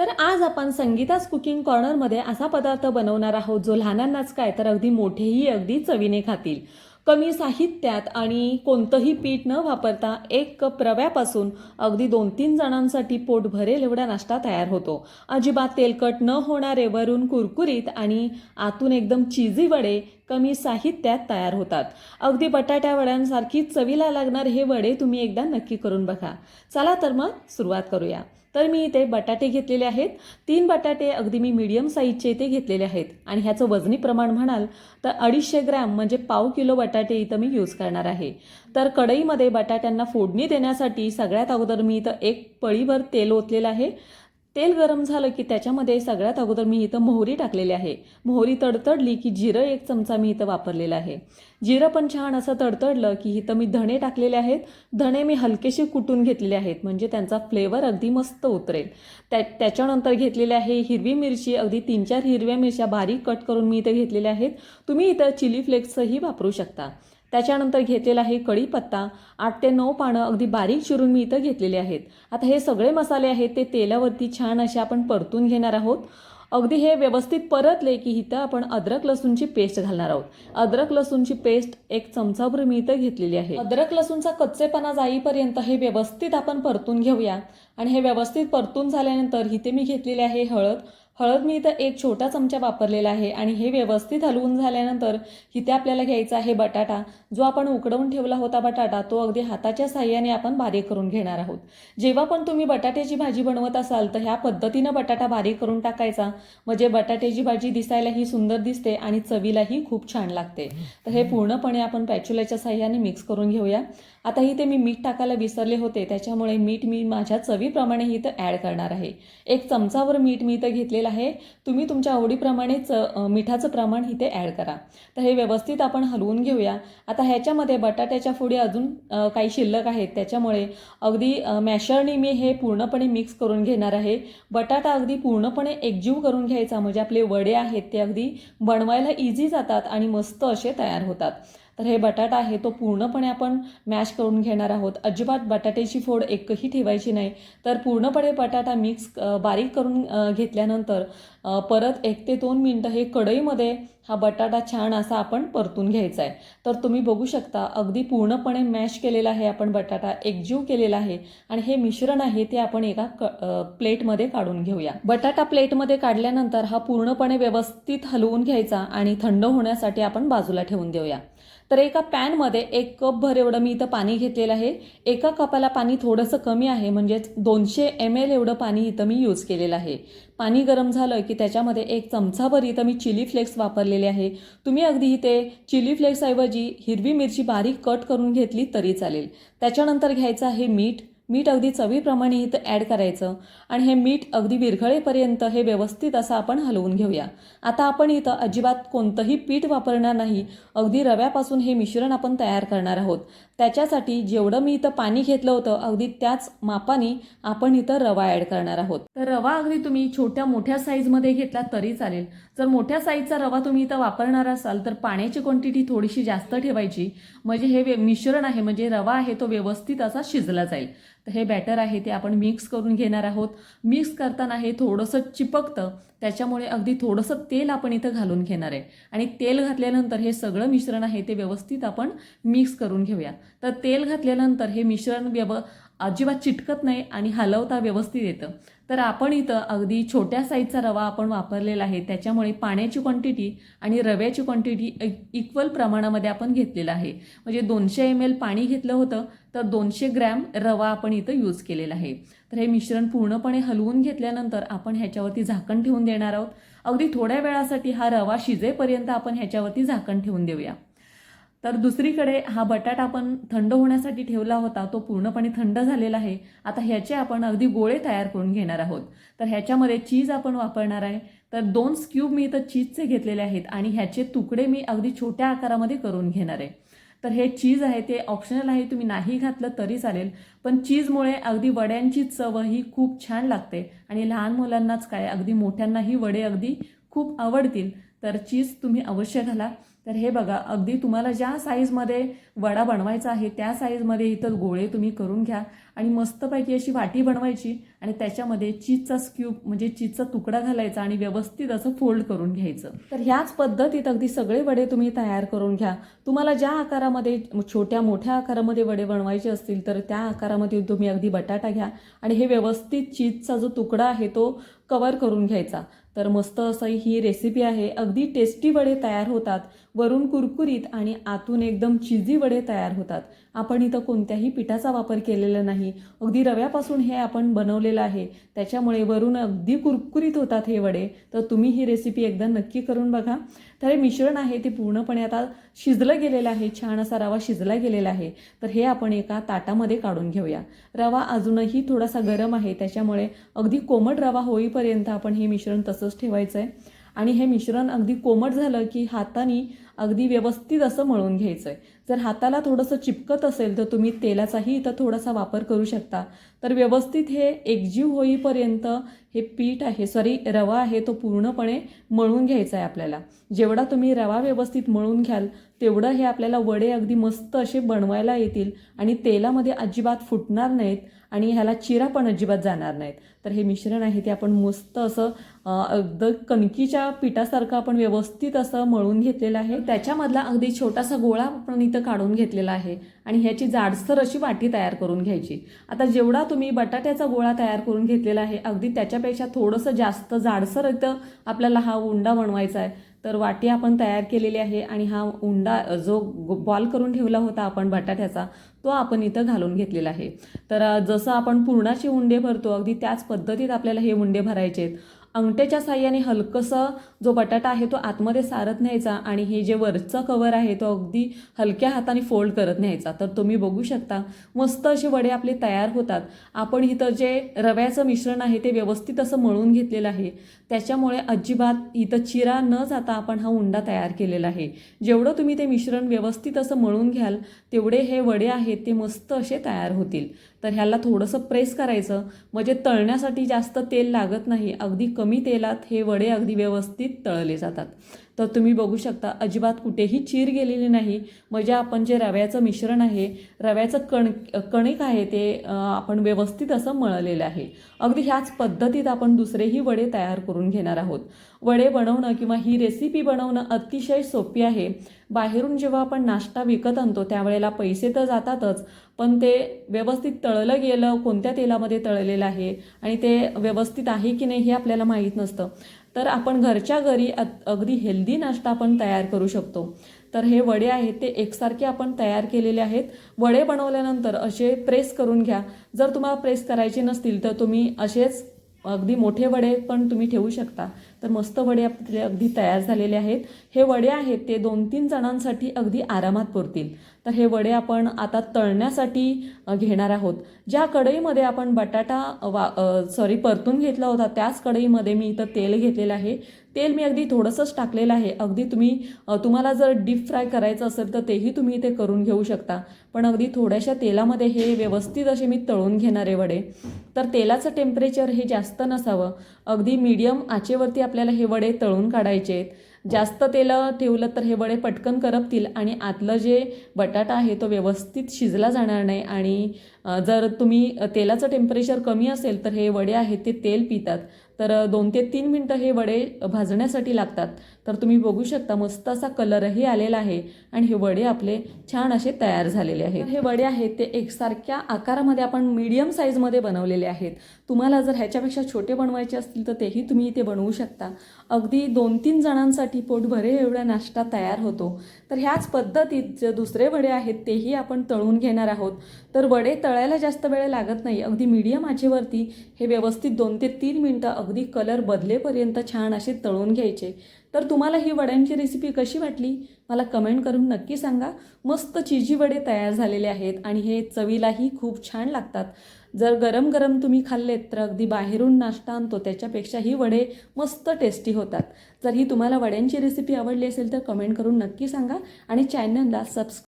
तर आज आपण संगीताच कुकिंग कॉर्नरमध्ये असा पदार्थ बनवणार आहोत जो लहानांनाच काय तर अगदी मोठेही अगदी चवीने खातील. कमी साहित्यात आणि कोणतंही पीठ न वापरता एक कप रव्यापासून अगदी दोन तीन जणांसाठी पोट भरेल एवढा नाश्ता तयार होतो. अजिबात तेलकट न होणारे वरून कुरकुरीत आणि आतून एकदम चिझी वडे कमी साहित्यात तयार होतात. अगदी बटाट्या वड्यांसारखी चवीला लागणार हे वडे तुम्ही एकदा नक्की करून बघा. चला तर मग सुरुवात करूया. तर मी इथे बटाटे घेतलेले आहेत. तीन बटाटे अगदी मी मीडियम साईजचे इथे घेतलेले आहेत. आणि ह्याचं वजनी प्रमाण म्हणाल तर अडीचशे ग्रॅम म्हणजे पाव किलो बटाटे इथं मी यूज करणार आहे. तर कढईमध्ये बटाट्यांना फोडणी देण्यासाठी सगळ्यात अगोदर मी इथं एक पळीभर तेल ओतलेलं आहे. तेल गरम झालं की त्याच्यामध्ये सगळ्यात अगोदर मी इथं मोहरी टाकलेली आहे. मोहरी तडतडली की जिरं एक चमचा मी इथं वापरलेलं आहे. जिरं पण छान असं तडतडलं की इथं मी धणे टाकलेले आहेत. धणे मी हलकेसे कुटून घेतलेले आहेत म्हणजे त्यांचा फ्लेवर अगदी मस्त उतरेल. त्या त्याच्यानंतर घेतलेले आहे हिरवी मिरची अगदी तीन चार हिरव्या मिरच्या बारीक कट करून मी इथं घेतलेल्या आहेत. तुम्ही इथं चिली फ्लेक्सही वापरू शकता. त्याच्यानंतर घेतलेला आहे कढीपत्ता आठ ते नऊ पानं अगदी बारीक चिरून मी इथं घेतलेले आहेत. आता हे सगळे मसाले आहेत ते तेलावरती छान असे आपण परतून घेणार आहोत. अगदी हे व्यवस्थित परतले की इथं आपण अद्रक लसूणची पेस्ट घालणार आहोत. अद्रक लसूणची पेस्ट एक चमचाभर मी इथं घेतलेली आहे. अद्रक लसूणचा कच्चेपणा जाईपर्यंत हे व्यवस्थित आपण परतून घेऊया. आणि हे व्यवस्थित परतून झाल्यानंतर इथे मी घेतलेली आहे हळद. हळद मी इथं एक छोटा चमचा वापरलेला आहे आणि हे व्यवस्थित हलवून झाल्यानंतर इथे आपल्याला घ्यायचा आहे बटाटा. जो आपण उकडवून ठेवला होता बटाटा तो अगदी हाताच्या साह्याने आपण बारीक करून घेणार आहोत. जेव्हा पण तुम्ही बटाट्याची भाजी बनवत असाल तर ह्या पद्धतीनं बटाटा बारीक करून टाकायचा. म्हणजे बटाट्याची भाजी दिसायलाही सुंदर दिसते आणि चवीलाही खूप छान लागते. तर हे पूर्णपणे आपण पॅच्युलाच्या साह्याने मिक्स करून घेऊया. आता इथे मी मीठ टाकायला विसरले होते त्याच्यामुळे मीठ मी माझ्या चवीप्रमाणे इथं ॲड करणार आहे. एक चमचावर मीठ मी इथं घेतलेलं आहे तुम्ही तुमच्या आवडीप्रमाणेच मिठाचं प्रमाण इथे ॲड करा. तर हे व्यवस्थित आपण हलवून घेऊया. आता ह्याच्यामध्ये बटाट्याच्या फोडी अजून काही शिल्लक आहेत. त्याच्यामुळे अगदी मॅशरनी मी हे पूर्णपणे मिक्स करून घेणार आहे. बटाटा अगदी पूर्णपणे एकजीव करून घ्यायचा म्हणजे आपले वडे आहेत ते अगदी बनवायला इझी जातात आणि मस्त असे तयार होतात. तर हे बटाटा आहे तो पूर्णपणे आपण मॅश करून घेणार आहोत. अजिबात बटाट्याची फोड एकही ठेवायची नाही. तर पूर्णपणे बटाटा मिक्स बारीक करून घेतल्यानंतर परत एक ते दोन मिनटं हे कढईमध्ये हा बटाटा छान असा आपण परतून घ्यायचा आहे. तर तुम्ही बघू शकता अगदी पूर्णपणे मॅश केलेला आहे आपण बटाटा एकजीव केलेला आहे आणि हे मिश्रण आहे ते आपण एका क प्लेटमध्ये काढून घेऊया. बटाटा प्लेटमध्ये काढल्यानंतर हा पूर्णपणे व्यवस्थित हलवून घ्यायचा आणि थंड होण्यासाठी आपण बाजूला ठेवून देऊया. तर एका पॅनमध्ये एक कप भर एवढं मी इथं पाणी घेतलेलं आहे. एका कपाला पाणी थोडंसं कमी आहे म्हणजेच दोनशे एम एल एवढं पाणी इथं मी यूज केलेलं आहे. पाणी गरम झालं की त्याच्यामध्ये एक चमचाभर इथं मी चिली फ्लेक्स वापरलेले आहे. तुम्ही अगदी इथे चिली फ्लेक्सऐवजी हिरवी मिरची बारीक कट करून घेतली तरी चालेल. त्याच्यानंतर घ्यायचं आहे मीठ. मीठ अगदी चवीप्रमाणे इथं ॲड करायचं. आणि हे मीठ अगदी विरघळेपर्यंत हे व्यवस्थित असं आपण हलवून घेऊया. आता आपण इथं अजिबात कोणतंही पीठ वापरणार नाही. अगदी रव्यापासून हे मिश्रण आपण तयार करणार आहोत. त्याच्यासाठी जेवढं मी इथं पाणी घेतलं होतं अगदी त्याच मापाने आपण इथं रवा ॲड करणार आहोत. तर रवा अगदी तुम्ही छोट्या मोठ्या साईजमध्ये घेतला तरी चालेल. जर मोठ्या साईजचा रवा तुम्ही इथं वापरणार असाल तर पाण्याची क्वांटिटी थोडीशी जास्त ठेवायची. म्हणजे हे वे- मिश्रण आहे म्हणजे रवा आहे तो व्यवस्थित असा शिजला जाईल. तर हे बॅटर आहे ते आपण मिक्स करून घेणार आहोत. मिक्स करताना हे थोडंसं चिपकतं त्याच्यामुळे अगदी थोडंसं तेल आपण इथं घालून घेणार आहे. आणि तेल घातल्यानंतर हे सगळं मिश्रण आहे ते व्यवस्थित आपण मिक्स करून घेऊया. तर तेल घातल्यानंतर हे मिश्रण व्यव अजिबात चिटकत नाही आणि हलवता व्यवस्थित येतं. तर आपण इथं अगदी छोट्या साईजचा रवा आपण वापरलेला आहे. त्याच्यामुळे पाण्याची क्वांटिटी आणि रव्याची क्वांटिटी इक्वल e-, प्रमाणामध्ये आपण घेतलेलं आहे. म्हणजे दोनशे एम एल पाणी घेतलं होतं तर दोनशे ग्रॅम रवा आपण इथं यूज केलेला आहे. तर हे मिश्रण पूर्णपणे हलवून घेतल्यानंतर आपण ह्याच्यावरती झाकण ठेवून देणार आहोत. अगदी थोड्या वेळासाठी हा रवा शिजेपर्यंत आपण ह्याच्यावरती झाकण ठेवून देऊया. तर दुसरीकडे हा बटाटा आपण थंड होण्यासाठी ठेवला होता तो पूर्णपणे थंड झालेला आहे. आता ह्याचे आपण अगदी गोळे तयार करून घेणार आहोत. तर ह्याच्यामध्ये चीज आपण वापरणार आहे. तर दोन स्क्यूब मी इथं चीजचे घेतलेले आहेत आणि ह्याचे तुकडे मी अगदी छोट्या आकारामध्ये करून घेणार आहे. तर हे चीज आहे ते ऑप्शनल आहे तुम्ही नाही घातलं तरी चालेल. पण चीजमुळे अगदी वड्यांची चव ही खूप छान लागते आणि लहान मुलांनाच काय अगदी मोठ्यांनाही वडे अगदी खूप आवडतील. तर चीज तुम्ही अवश्य घाला. तर हे बघा अगदी तुम्हाला ज्या साईजमध्ये वडा बनवायचा आहे त्या साईजमध्ये इथं गोळे तुम्ही करून घ्या. आणि मस्तपैकी अशी वाटी बनवायची आणि त्याच्यामध्ये चीजचा स्क्यूब म्हणजे चीजचा तुकडा घालायचा आणि व्यवस्थित असं फोल्ड करून घ्यायचं. तर ह्याच पद्धतीत अगदी सगळे वडे तुम्ही तयार करून घ्या. तुम्हाला ज्या आकारामध्ये छोट्या मोठ्या आकारामध्ये वडे बनवायचे असतील तर त्या आकारामध्ये तुम्ही अगदी बटाटा घ्या. आणि हे व्यवस्थित चीजचा जो तुकडा आहे तो कवर करून घ्यायचा. तर मस्त असं ही रेसिपी आहे. अगदी टेस्टी वडे तयार होतात. वरून कुरकुरीत आणि आतून एकदम चिझी वडे तयार होतात. आपण इथं कोणत्याही पिठाचा वापर केलेला नाही. अगदी रव्यापासून हे आपण बनवलेलं आहे. त्याच्यामुळे वरून अगदी कुरकुरीत होतात हे वडे. तर तुम्ही ही रेसिपी एकदा नक्की करून बघा. तर हे मिश्रण आहे ते पूर्णपणे आता शिजलं गेलेलं आहे. छान असा रवा शिजला गेलेला आहे. तर हे आपण एका ताटामध्ये काढून घेऊया. रवा अजूनही थोडासा गरम आहे. त्याच्यामुळे अगदी कोमट रवा होईपर्यंत आपण हे मिश्रण तसंच ठेवायचं आहे आणि हे मिश्रण अगदी कोमट झालं की हाताने अगदी व्यवस्थित असं मळून घ्यायचं आहे जर हाताला थोडंसं चिपकत असेल तर तुम्ही तेलाचाही इथं थोडासा वापर करू शकता. तर व्यवस्थित हे एकजीव होईपर्यंत हे पीठ आहे सॉरी रवा आहे तो पूर्णपणे मळून घ्यायचा आहे आपल्याला. जेवढा तुम्ही रवा व्यवस्थित मळून घ्याल तेवढं हे आपल्याला वडे अगदी मस्त असे बनवायला येतील आणि तेलामध्ये अजिबात फुटणार नाहीत आणि ह्याला चिरा पण अजिबात जाणार नाहीत. तर हे मिश्रण आहे ते आपण मस्त असं अगदी कणकीच्या पिठासारखं आपण व्यवस्थित असं मळून घेतलेलं आहे. त्याच्यामधला अगदी छोटासा गोळा आपण इथं काढून घेतलेला आहे. आणि ह्याची जाडसर अशी वाटी तयार करून घ्यायची. आता जेवढा तुम्ही बटाट्याचा गोळा तयार करून घेतलेला आहे अगदी त्याच्यापेक्षा थोडंसं जास्त जाडसर इथं आपल्याला हा उंडा बनवायचा आहे. तर वाटी आपण तयार केलेली आहे आणि हा उंडा जो बॉल करून ठेवला होता आपण बटाट्याचा तो आपण इथं घालून घेतलेला आहे. तर जसं आपण पूर्णाचे उंडे भरतो अगदी त्याच पद्धतीत आपल्याला हे उंडे भरायचे आहेत अंगठ्याच्या साह्याने हलकंसं जो बटाटा आहे तो आतमध्ये सारत न्यायचा आणि हे जे वरचं कवर आहे तो अगदी हलक्या हाताने फोल्ड करत न्यायचा. तर तुम्ही बघू शकता मस्त असे वडे आपले तयार होतात. आपण इथं जे रव्याचं मिश्रण आहे ते व्यवस्थित असं मळून घेतलेलं आहे. त्याच्यामुळे अजिबात इथं चिरा न जाता आपण हा उंडा तयार केलेला आहे. जेवढं तुम्ही ते मिश्रण व्यवस्थित असं मळून घ्याल तेवढे हे वडे आहेत ते मस्त असे तयार होतील. तर ह्याला थोडंसं प्रेस करायचं. म्हणजे तळण्यासाठी जास्त तेल लागत नाही. अगदी कमी तेलात हे वडे अगदी व्यवस्थित तळले जातात. तर तुम्ही बघू शकता अजिबात कुठेही चीर गेलेली नाही. म्हणजे आपण जे रव्याचं मिश्रण आहे रव्याचं कण कणिक आहे ते आपण व्यवस्थित असं मळलेलं आहे. अगदी ह्याच पद्धतीत आपण दुसरेही वडे तयार करून घेणार आहोत. वडे बनवणं किंवा ही रेसिपी बनवणं अतिशय सोपी आहे. बाहेरून जेव्हा आपण नाश्ता विकत आणतो त्यावेळेला पैसे तर जातातच पण ते व्यवस्थित तळलं गेलं कोणत्या तेलामध्ये तळलेलं आहे आणि ते व्यवस्थित आहे की नाही हे आपल्याला माहीत नसतं. तर आपण घरच्या घरी अगदी हेल्दी नाश्ता आपण तयार करू शकतो. तर हे वडे आहेत ते एकसारखे आपण तयार केलेले आहेत. वडे बनवल्यानंतर असे प्रेस करून घ्या. जर तुम्हाला प्रेस करायचे नसतील तर तुम्ही असेच अगदी मोठे वडे पण तुम्ही ठेवू शकता. तर मस्त वडे आपले अगदी तयार झालेले आहेत. हे वडे आहेत ते दोन तीन जणांसाठी अगदी आरामात पुरतील. तर हे वडे आपण आता तळण्यासाठी घेणार आहोत. ज्या कढईमध्ये आपण बटाटा वा सॉरी परतून घेतला होता त्याच कढईमध्ये मी इथं तेल घेतलेलं आहे. तेल मी अगदी थोडंसंच टाकलेलं आहे. अगदी तुम्ही तुम्हाला जर डीप फ्राय करायचं असेल तर तेही तुम्ही इथे करून घेऊ शकता. पण अगदी थोड्याशा तेलामध्ये हे व्यवस्थित असे मी तळून घेणारे वडे. तर तेलाचं टेम्परेचर हे जास्त नसावं. अगदी मीडियम आचेवरती आपल्याला हे वडे तळून काढायचे आहेत. जास्त तेल ठेवलं तर हे वडे पटकन करपतील आणि आतलं जे बटाटा आहे तो व्यवस्थित शिजला जाणार नाही आणि जर तुम्ही तेलाचं टेम्परेचर कमी असेल तर हे वडे आहेत ते तेल पितात. तर दोन ते तीन मिनटं हे वडे भाजण्यासाठी लागतात. तर तुम्ही बघू शकता मस्त असा कलरही आलेला आहे आणि हे वडे आपले छान असे तयार झालेले आहेत. हे वडे आहेत ते एकसारख्या आकारामध्ये आपण मीडियम साईजमध्ये बनवलेले आहेत. तुम्हाला जर ह्याच्यापेक्षा छोटे बनवायचे असतील तर तेही तुम्ही इथे बनवू शकता. अगदी दोन तीन जणांसाठी पोटभरे एवढा नाश्ता तयार होतो. तर ह्याच पद्धतीत जे दुसरे वडे आहेत तेही आपण तळून घेणार आहोत. तर वडे तळायला जास्त वेळ लागत नाही. अगदी मीडियम आचेवरती हे व्यवस्थित दोन ते तीन मिनटं अगदी कलर बदलेपर्यंत छान असे तळून घ्यायचे. तर तुम्हाला ही वड्यांची रेसिपी कशी वाटली? मला कमेंट करून नक्की सांगा. मस्त चिजी वडे तयार झालेले आहेत आणि हे चवीलाही खूप छान लागतात. जर गरम गरम तुम्ही खाल्लेत तर अगदी बाहेरून नाश्ता आणतो त्याच्यापेक्षा ही वडे मस्त टेस्टी होतात. जर ही तुम्हाला वड्यांची रेसिपी आवडली असेल तर कमेंट करून नक्की सांगा आणि चॅनलला सबस्क्राईब